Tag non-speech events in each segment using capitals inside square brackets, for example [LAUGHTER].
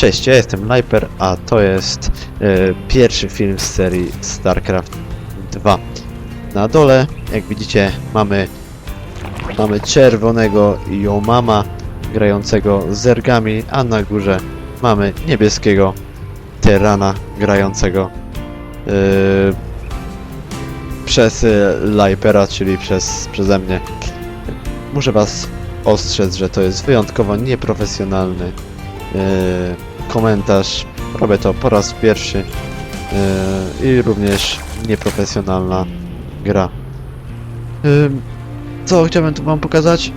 Cześć, ja jestem Liper, a to jest e, pierwszy film z serii StarCraft 2. Na dole, jak widzicie, mamy mamy czerwonego Yomama grającego zergami, a na górze mamy niebieskiego Terana grającego e, przez e, Lipera, czyli przez, przeze mnie. Muszę was ostrzec, że to jest wyjątkowo nieprofesjonalny e, komentarz. Robię to po raz pierwszy e, i również nieprofesjonalna gra. Co chciałbym tu wam pokazać?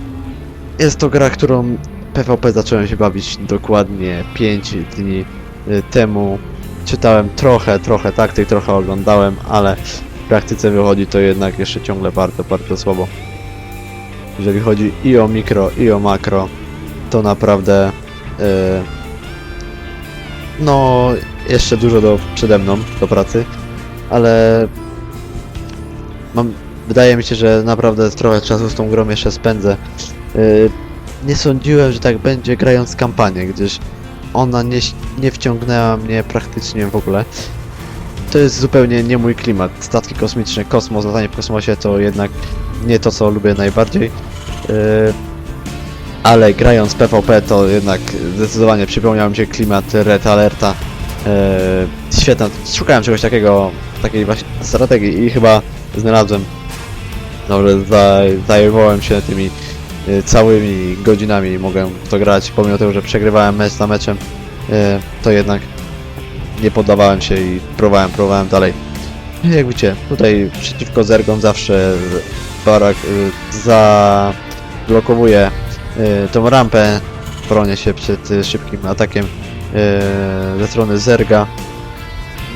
Jest to gra, którą PvP zacząłem się bawić dokładnie 5 dni y, temu. Czytałem trochę, trochę taktyk, trochę oglądałem, ale w praktyce wychodzi to jednak jeszcze ciągle bardzo, bardzo słabo. Jeżeli chodzi i o mikro, i o makro, to naprawdę y, no jeszcze dużo do przede mną do pracy, ale mam wydaje mi się, że naprawdę trochę czasu z tą grą jeszcze spędzę. Y, nie sądziłem, że tak będzie grając kampanię, gdyż ona nie, nie wciągnęła mnie praktycznie w ogóle. To jest zupełnie nie mój klimat. Statki kosmiczne, kosmos, latanie w kosmosie to jednak nie to, co lubię najbardziej. Yy, ale grając PvP to jednak zdecydowanie przypomniał mi się klimat Red Alerta. Yy, świetna. Szukałem czegoś takiego, takiej właśnie strategii i chyba znalazłem. Dobrze, za, zajmowałem się tymi y, całymi godzinami mogłem to grać, pomimo tego, że przegrywałem mecz za meczem, y, to jednak nie poddawałem się i próbowałem, próbowałem dalej. I Jak widzicie, tutaj przeciwko zergom zawsze barak y, zablokowuje y, tą rampę, bronię się przed y, szybkim atakiem y, ze strony zerga.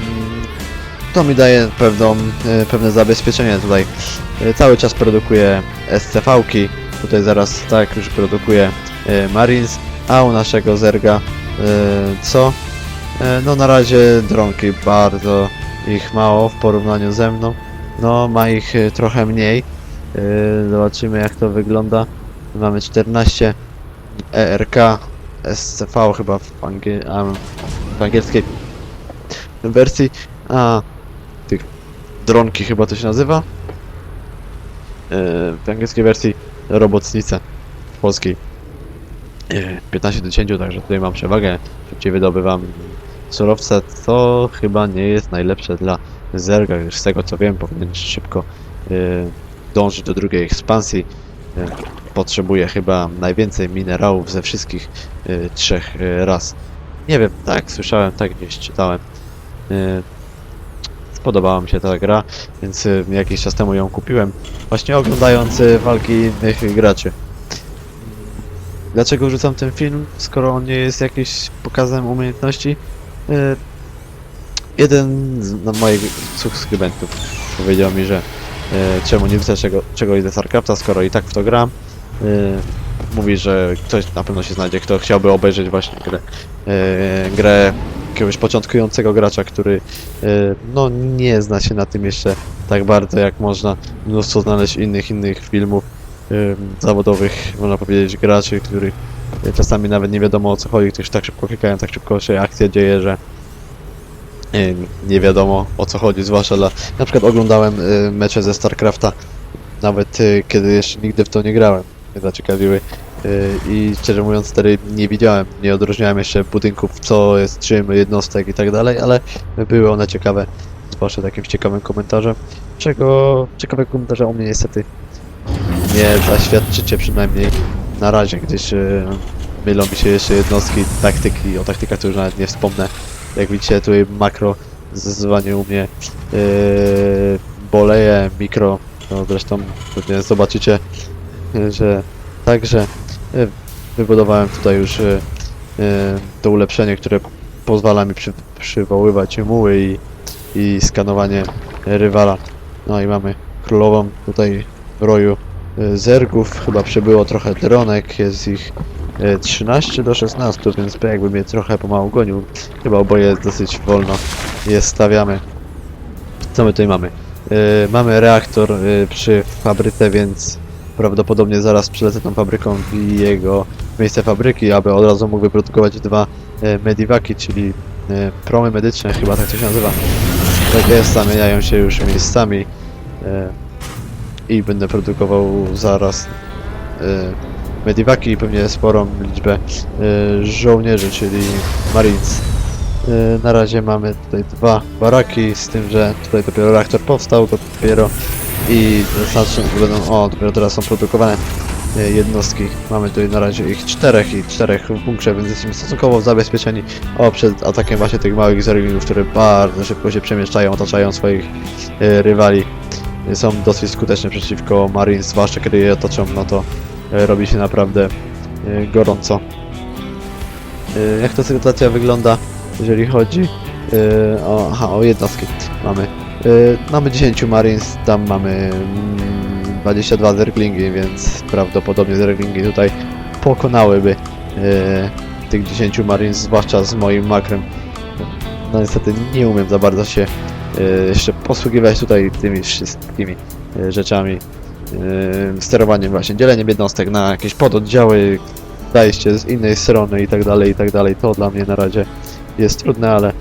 Mm, To mi daje pewną, y, pewne zabezpieczenie tutaj. Y, Cały czas produkuje SCV-ki, tutaj zaraz tak już produkuje y, Marines, a u naszego zerga y, co? Y, No na razie dronki bardzo ich mało w porównaniu ze mną. No ma ich y, trochę mniej. Y, Zobaczymy jak to wygląda. Mamy 14 ERK SCV chyba w, angie a, w angielskiej wersji. A tych dronki chyba to się nazywa. E, w angielskiej wersji robotnice w polskiej e, 15 do 10, także tutaj mam przewagę. Szybciej wydobywam surowce, co chyba nie jest najlepsze dla zerga, z tego co wiem powinien szybko e, dążyć do drugiej ekspansji. E, Potrzebuje chyba najwięcej minerałów ze wszystkich e, trzech ras. Nie wiem, tak słyszałem, tak gdzieś czytałem. E, Spodobała mi się ta gra, więc y, jakiś czas temu ją kupiłem, właśnie oglądając y, walki innych graczy. Dlaczego rzucam ten film, skoro on nie jest jakiś pokazem umiejętności? Y, Jeden z no, moich subskrybentów powiedział mi, że y, czemu nie wrzucę czego, czegoś ze StarCrafta, skoro i tak w to gram. Y, Mówi, że ktoś na pewno się znajdzie, kto chciałby obejrzeć właśnie grę, y, grę jakiegoś początkującego gracza, który y, no nie zna się na tym jeszcze tak bardzo jak można. Mnóstwo znaleźć innych innych filmów zawodowych, można powiedzieć graczy, których czasami nawet nie wiadomo o co chodzi, którzy tak szybko klikają, tak szybko się akcja dzieje, że nie wiadomo o co chodzi, zwłaszcza dla... Na przykład oglądałem mecze ze StarCrafta, nawet kiedy jeszcze nigdy w to nie grałem, mnie zaciekawiły. Y, i szczerze mówiąc wtedy nie widziałem, nie odróżniałem jeszcze budynków, co jest czym, jednostek i tak dalej, ale były one ciekawe, zwłaszcza takim ciekawym komentarzem, czego ciekawego komentarza u mnie niestety nie zaświadczycie przynajmniej na razie, gdyż y, mylą mi się jeszcze jednostki, taktyki, o taktykach to już nawet nie wspomnę. Jak widzicie tutaj makro zdecydowanie u mnie yy, boleje, mikro, no zresztą pewnie zobaczycie, że także y, wybudowałem tutaj już y, y, to ulepszenie, które pozwala mi przy, przywoływać muły i, i skanowanie rywala. No i mamy królową tutaj w roju zergów, chyba przybyło trochę dronek, jest ich y, 13 do 16, więc jakby mnie trochę pomału gonił. Chyba oboje dosyć wolno je stawiamy. Co my tutaj mamy? Mamy reaktor przy fabryce, więc prawdopodobnie zaraz przylecę tą fabryką w jego miejsce fabryki, aby od razu mógł wyprodukować dwa e, medivaki, czyli e, promy medyczne, chyba tak to się nazywa. Tak jest, zamieniają się już miejscami e, i będę produkował zaraz e, medivaki i pewnie sporą liczbę e, żołnierzy, czyli marines. E, Na razie mamy tutaj dwa baraki, z tym, że tutaj dopiero reaktor powstał, dopiero i będą, o, dopiero teraz są produkowane e, jednostki. Mamy tutaj na razie ich czterech i czterech w bunkrze, więc jesteśmy stosunkowo zabezpieczeni o, przed atakiem właśnie tych małych zerglingów, które bardzo szybko się przemieszczają, otaczają swoich e, rywali. Są dosyć skuteczne przeciwko Marines, zwłaszcza kiedy je otoczą, no to e, robi się naprawdę e, gorąco. E, Jak ta sytuacja wygląda, jeżeli chodzi e, o, aha, o jednostki? Mamy mamy 10 Marines, tam mamy mm, 22 Zerglingi, więc prawdopodobnie Zerglingi tutaj pokonałyby y, tych 10 Marines, zwłaszcza z moim makrem. No niestety nie umiem za bardzo się y, jeszcze posługiwać tutaj tymi wszystkimi y, rzeczami. Y, sterowaniem właśnie, dzieleniem jednostek na jakieś pododdziały, zajście z innej strony i tak dalej, i tak dalej. To dla mnie na razie jest trudne, ale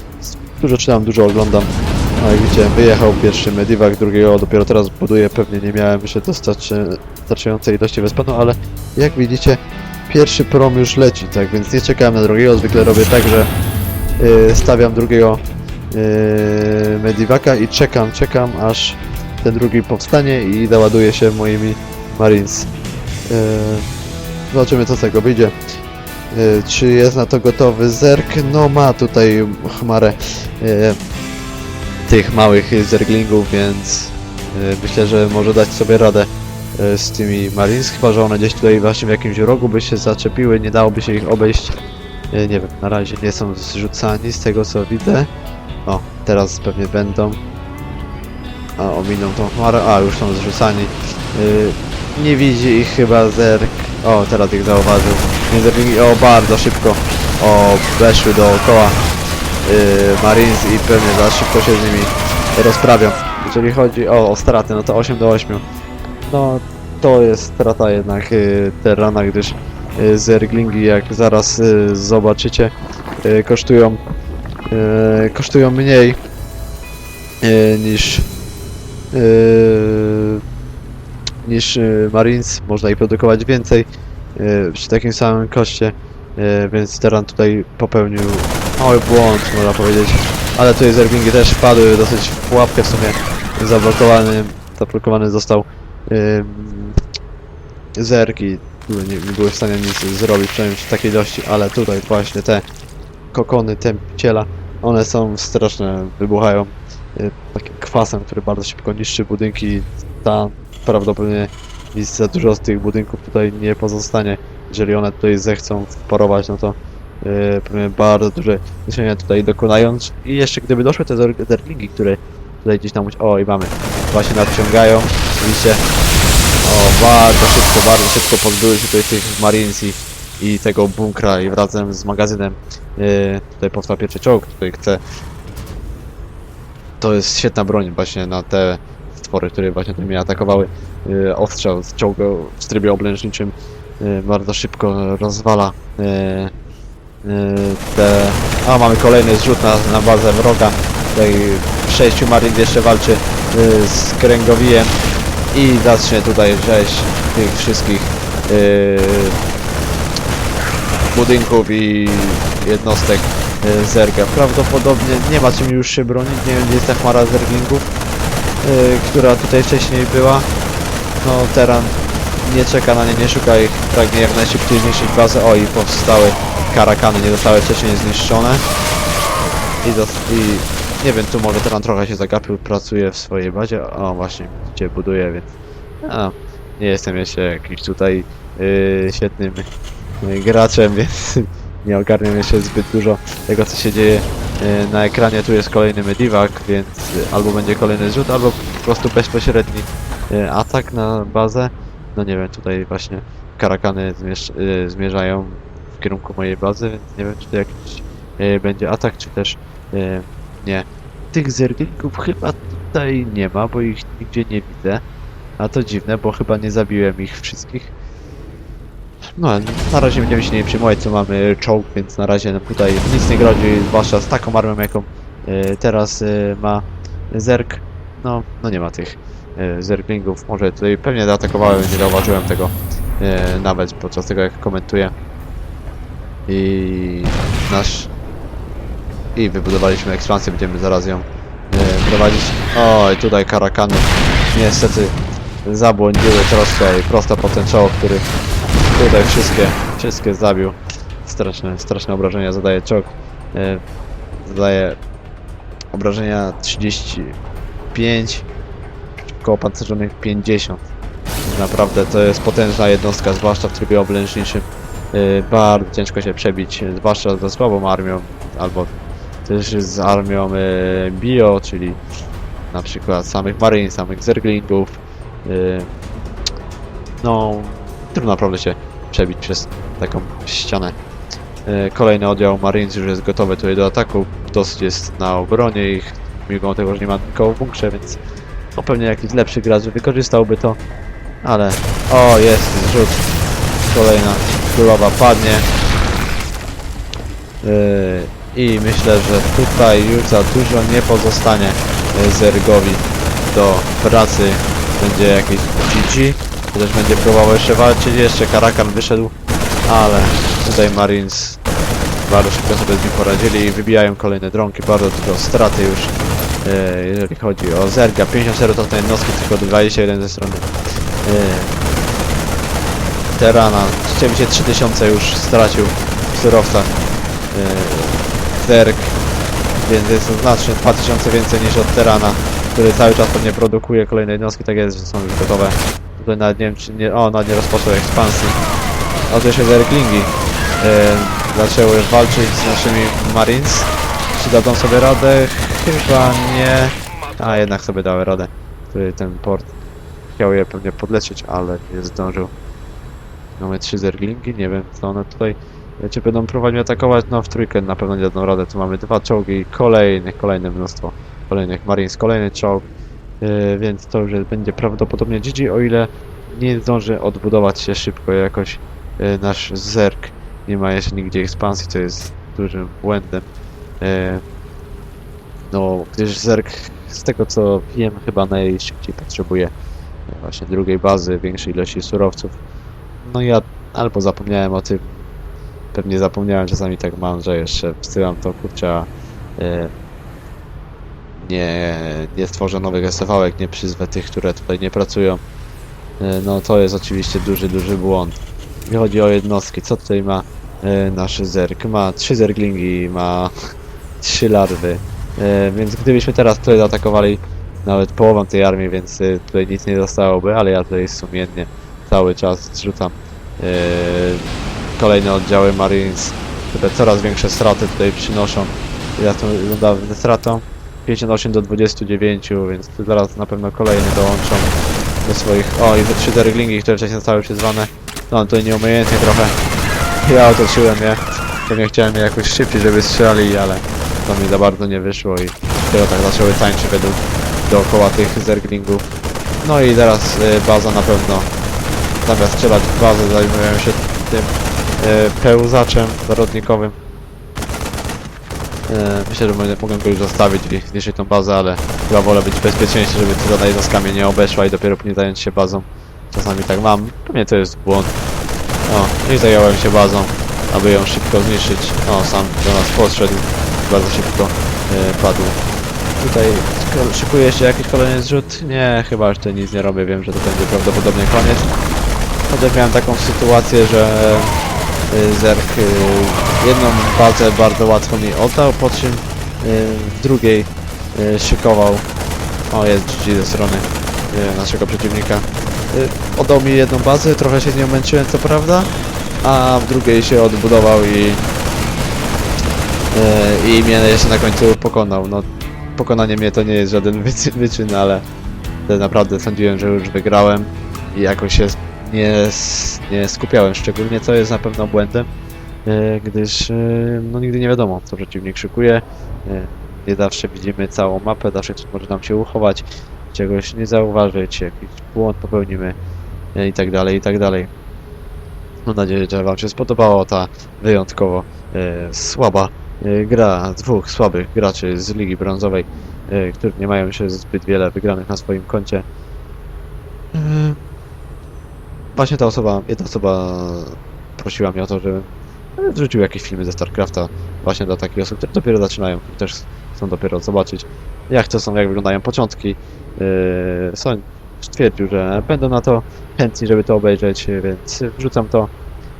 dużo czytam, dużo oglądam. No jak widzicie, wyjechał pierwszy Medivac, drugiego dopiero teraz buduję, pewnie nie miałem jeszcze dostarczy, wystarczającej ilości wyspanu, ale jak widzicie, pierwszy prom już leci, tak więc nie czekałem na drugiego, zwykle robię tak, że yy, stawiam drugiego yy, Medivaca i czekam, czekam, aż ten drugi powstanie i załaduje się moimi Marines. Yy, zobaczymy co z tego wyjdzie. Yy, czy jest na to gotowy Zerk? No ma tutaj chmarę yy, tych małych zerglingów, więc y, myślę, że może dać sobie radę y, z tymi Marines, chyba że one gdzieś tutaj właśnie w jakimś rogu by się zaczepiły, nie dałoby się ich obejść. Y, Nie wiem, na razie nie są zrzucani z tego co widzę. O, teraz pewnie będą. A, ominą tą chmarę, a już są zrzucani. Nie widzi ich chyba zerk. O, teraz ich zauważył. Nie zerglingi, o, bardzo szybko. O, weszły dookoła Marines i pewnie za szybko się z nimi rozprawią. Jeżeli chodzi o, o straty, no to 8 do 8. No to jest strata jednak yy, Terrana, gdyż yy, zerglingi jak zaraz zobaczycie kosztują kosztują mniej niż niż Marines. Można ich produkować więcej przy takim samym koszcie. Yy, więc Terran tutaj popełnił mały błąd, można powiedzieć. Ale tutaj zerglingi też wpadły dosyć w pułapkę w sumie. Zablokowany, zablokowany został ym, zerg i nie, nie były w stanie nic zrobić, przynajmniej w takiej ilości, ale tutaj właśnie te kokony tępiciela, one są straszne, wybuchają y, takim kwasem, który bardzo szybko niszczy budynki. Ta prawdopodobnie nic za dużo z tych budynków tutaj nie pozostanie. Jeżeli one tutaj zechcą wporować, no to Yy, bardzo duże zniszczenia tutaj dokonają. I jeszcze gdyby doszły te zer- zerglingi, które tutaj gdzieś tam... O, i mamy. Właśnie nadciągają. Widzicie? O, bardzo szybko, bardzo szybko pozbyły się tutaj tych Marines i, i tego bunkra i razem z magazynem yy, tutaj powstał pierwszy czołg, który chce... To jest świetna broń właśnie na te stwory, które właśnie tu mnie atakowały. Yy, ostrzał z czołgu w trybie oblężniczym bardzo szybko rozwala yy, Yy, te... A, mamy kolejny zrzut na, na bazę wroga. Tutaj sześciu marines jeszcze walczy z kręgowijem i zacznie tutaj rzeź tych wszystkich budynków i jednostek zerga. Prawdopodobnie nie ma czym już się bronić, nie wiem gdzie jest ta chmara zerglingów, która tutaj wcześniej była. No Teran nie czeka na nie, nie szuka ich, pragnie jak najszybciej zniszczyć bazę. O i powstały karakany, nie zostały wcześniej zniszczone. I, dos- i nie wiem, tu może Teran trochę się zagapił, pracuje w swojej bazie. O właśnie, gdzie buduje, więc nie jestem jeszcze jakimś tutaj yy, świetnym yy, graczem, [LAUGHS] więc nie ogarniam jeszcze zbyt dużo tego, co się dzieje yy, na ekranie. Tu jest kolejny Medivac, więc albo będzie kolejny zrzut, albo po prostu bezpośredni yy, atak na bazę. No nie wiem, tutaj właśnie karakany yy, zmierzają w kierunku mojej bazy, więc nie wiem, czy to jakiś yy, będzie atak, czy też yy, nie. Tych zerglingów chyba tutaj nie ma, bo ich nigdzie nie widzę. A to dziwne, bo chyba nie zabiłem ich wszystkich. No, na razie będziemy się nie przejmować, co mamy czołg, więc na razie nam tutaj nic nie grozi, zwłaszcza z taką armią, jaką e, teraz e, ma Zerk. No, no nie ma tych Zerglingów. Może tutaj pewnie zaatakowałem, nie zauważyłem tego e, nawet podczas tego, jak komentuję. I nasz... I wybudowaliśmy ekspansję, będziemy zaraz ją e, prowadzić. Oj, tutaj karakany niestety zabłądziły teraz tutaj prosto po ten który tutaj wszystkie, wszystkie zabił. Straszne, straszne obrażenia zadaje czołg. E, zadaje obrażenia 35, koło pancerzonych 50. Naprawdę to jest potężna jednostka, zwłaszcza w trybie oblężniczym. E, bardzo ciężko się przebić, zwłaszcza ze słabą armią, albo też z armią e, bio, czyli na przykład samych marine, samych zerglingów. E, no, trudno naprawdę się przebić przez taką ścianę. Kolejny oddział Marines już jest gotowy tutaj do ataku. Dosyć jest na obronie ich, mimo tego, że nie ma nikogo w bunkrze, więc no pewnie jakiś lepszy gracz wykorzystałby to. Ale, o jest zrzut. Kolejna królowa padnie. E, I myślę, że tutaj już za dużo nie pozostanie e, Zergowi do pracy. Będzie jakiś GG. Też będzie próbował jeszcze walczyć, jeszcze Karakan wyszedł, ale tutaj Marines bardzo szybko sobie z nim poradzili i wybijają kolejne dronki, bardzo dużo straty już, e, jeżeli chodzi o Zerga, 54 to te jednostki, tylko 21 ze strony e, Terana, rzeczywiście 3000 już stracił w surowcach e, Zerg, więc jest to znacznie 2000 więcej niż od Terana, który cały czas pewnie produkuje kolejne jednostki, tak jest, że są już gotowe. Tutaj nawet nie wiem czy nie... O, nawet nie rozpoczął ekspansji. A to się zerglingi e, zaczęły walczyć z naszymi marines. Czy dadzą sobie radę? Chyba nie. A jednak sobie dały radę. Który ten port chciał je pewnie podlecieć, ale nie zdążył. Mamy trzy zerglingi, nie wiem co one tutaj e, czy będą próbować atakować, no w trójkę na pewno nie dadzą radę, tu mamy dwa czołgi, kolejne, kolejne mnóstwo kolejnych marines, kolejny czołg, Yy, więc to już będzie prawdopodobnie GG, o ile nie zdąży odbudować się szybko jakoś yy, nasz Zerg. Nie ma jeszcze nigdzie ekspansji, co jest dużym błędem. Yy, no, gdyż Zerg, z tego co wiem, chyba najszybciej potrzebuje yy, właśnie drugiej bazy, większej ilości surowców. No ja albo zapomniałem o tym, pewnie zapomniałem, czasami tak mam, że jeszcze wsyłam to kurczę, yy, nie, nie stworzę nowych SFV-ek, nie przyzwę tych, które tutaj nie pracują. E, No to jest oczywiście duży, duży błąd. Jeśli chodzi o jednostki, co tutaj ma e, nasz zerg? Ma trzy zerglingi, ma trzy larwy. E, więc gdybyśmy teraz tutaj zaatakowali nawet połową tej armii, więc e, tutaj nic nie zostałoby, ale ja tutaj sumiennie cały czas zrzucam e, kolejne oddziały Marines, które coraz większe straty tutaj przynoszą. Ja to wygląda stratą. 58 do 29, więc zaraz na pewno kolejne dołączą do swoich... O, i te trzy derglingi, które wcześniej zostały przyzwane. No, tutaj nieumiejętnie trochę. Ja otoczyłem je. Pewnie chciałem je jakoś szybciej, żeby strzelali, ale to mi za bardzo nie wyszło i dopiero tak zaczęły tańczyć według dookoła tych zerglingów. No i teraz y, baza na pewno zamiast strzelać w bazę zajmują się tym y, pełzaczem zarodnikowym. E, Myślę, że mogę go już zostawić i zniszczyć tą bazę, ale chyba wolę być bezpieczniejszy, żeby tylko jednostkami nie obeszła i dopiero później zająć się bazą. Czasami tak mam. Pewnie to jest błąd. O, i zająłem się bazą, aby ją szybko zniszczyć. O, sam do nas podszedł. Bardzo szybko e, padł. Tutaj szykuje się jakiś kolejny zrzut? Nie, chyba już tutaj nic nie robię. Wiem, że to będzie prawdopodobnie koniec. Chociaż miałem taką sytuację, że y, Zerk y, jedną bazę bardzo łatwo mi oddał, po czym y, w drugiej szykował. O, jest GG ze strony naszego przeciwnika. Oddał mi jedną bazę, trochę się z nią męczyłem, co prawda, a w drugiej się odbudował i i mnie jeszcze na końcu pokonał. No, pokonanie mnie to nie jest żaden [LAUGHS] wyczyn, ale naprawdę sądziłem, że już wygrałem i jakoś się nie, nie skupiałem szczególnie, co jest na pewno błędem, e, gdyż e, no nigdy nie wiadomo, co przeciwnik szykuje. E, Nie zawsze widzimy całą mapę, zawsze ktoś może nam się uchować, czegoś nie zauważyć, jakiś błąd popełnimy e, i tak dalej, i tak dalej. Mam nadzieję, że Wam się spodobała ta wyjątkowo e, słaba e, gra dwóch słabych graczy z Ligi Brązowej, e, którzy nie mają się zbyt wiele wygranych na swoim koncie. E, właśnie ta osoba, jedna osoba prosiła mnie o to, żebym e, wrzucił jakieś filmy ze StarCrafta właśnie dla takich osób, które dopiero zaczynają też chcą dopiero zobaczyć, jak to są, jak wyglądają początki. E, Soń stwierdził, że będą na to chętni, żeby to obejrzeć, więc wrzucam to.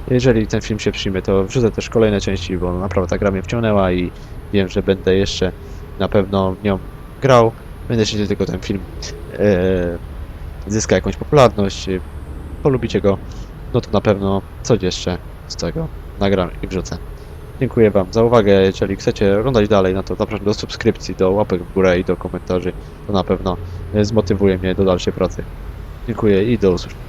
Jeżeli ten film się przyjmie, to wrzucę też kolejne części, bo naprawdę ta gra mnie wciągnęła i wiem, że będę jeszcze na pewno w nią grał. Będę jeśli tylko ten film e, zyska jakąś popularność, e, polubicie go, no to na pewno coś jeszcze z tego nagram i wrzucę. Dziękuję Wam za uwagę. Jeżeli chcecie oglądać dalej, no to zapraszam do subskrypcji, do łapek w górę i do komentarzy. To na pewno e, zmotywuje mnie do dalszej pracy. Dziękuję i do usłyszenia.